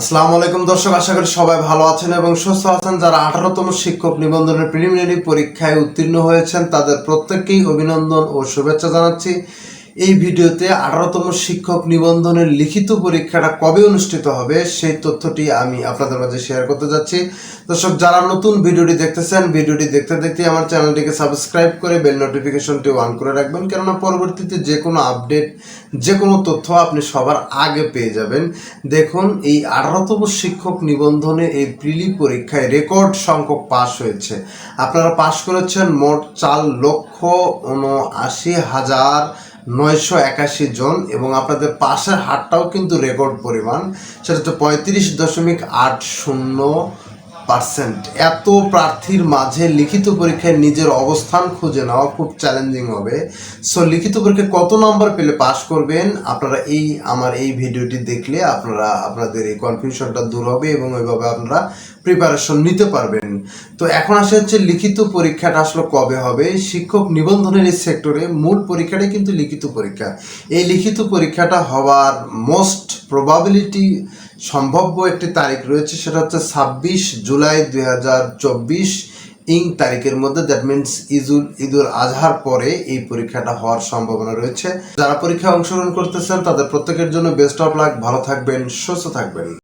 আসসালামু আলাইকুম দর্শক, আশা করি সবাই ভালো আছেন এবং সুস্থ আছেন। যারা আঠারোতম শিক্ষক নিবন্ধনের প্রিলিমিনারি পরীক্ষায় উত্তীর্ণ হয়েছেন, তাদের প্রত্যেককেই অভিনন্দন ও শুভেচ্ছা জানাচ্ছি। এই ভিডিওতে আঠারোতম শিক্ষক নিবন্ধনের লিখিত পরীক্ষাটা কবে অনুষ্ঠিত হবে সেই তথ্যটি আমি আপনাদের মাঝে শেয়ার করতে যাচ্ছি। দর্শক, যারা নতুন ভিডিওটি দেখতেছেন, ভিডিওটি দেখতে দেখতে আমার চ্যানেলটিকে সাবস্ক্রাইব করে বেল নোটিফিকেশনটি অন করে রাখবেন, কেননা পরবর্তীতে যে কোনো আপডেট যে কোনো তথ্য আপনি সবার আগে পেয়ে যাবেন। দেখুন, এই আঠারোতম শিক্ষক নিবন্ধনে এই প্রিলি পরীক্ষায় রেকর্ড সংখ্যক পাশ হয়েছে। আপনারা পাশ করেছেন মোট চার লক্ষ উনআশি হাজার নয়শো একাশি জন এবং আপনাদের পাশের হারটাও কিন্তু রেকর্ড পরিমাণ। সেটা হচ্ছে পঁয়ত্রিশ দশমিক আট শূন্য পার্সেন্ট। এত প্রার্থীর মাঝে লিখিত পরীক্ষায় নিজের অবস্থান খুঁজে নেওয়া খুব চ্যালেঞ্জিং হবে। সো লিখিত পরীক্ষায় কত নম্বর পেলে পাস করবেন? আপনারা এই, আমার এই ভিডিওটি দেখলে আপনারা, আপনাদের এই কনফিউশনটা দূর হবে এবং ওইভাবে আপনারা প্রিপারেশন নিতে পারবেন। তো, এখন আসে হচ্ছে লিখিত পরীক্ষাটা আসলে কবে হবে? শিক্ষক নিবন্ধনের এই সেক্টরে মূল পরীক্ষাটাই কিন্তু লিখিত পরীক্ষা। এই লিখিত পরীক্ষাটা হওয়ার মোস্ট প্রবাবিলিটি সম্ভাব্য একটি তারিখ রয়েছে, সেটা হচ্ছে ছাব্বিশ জুলাই দুই হাজার চব্বিশ। ইং তারিখের মধ্যে দ্যাট মিনস ইদুল ঈদুল আজহার পরে এই পরীক্ষাটা হওয়ার সম্ভাবনা রয়েছে। যারা পরীক্ষায় অংশগ্রহণ করতেছেন, তাদের প্রত্যেকের জন্য বেস্ট অফ লাক ভালো থাকবেন, সুস্থ থাকবেন।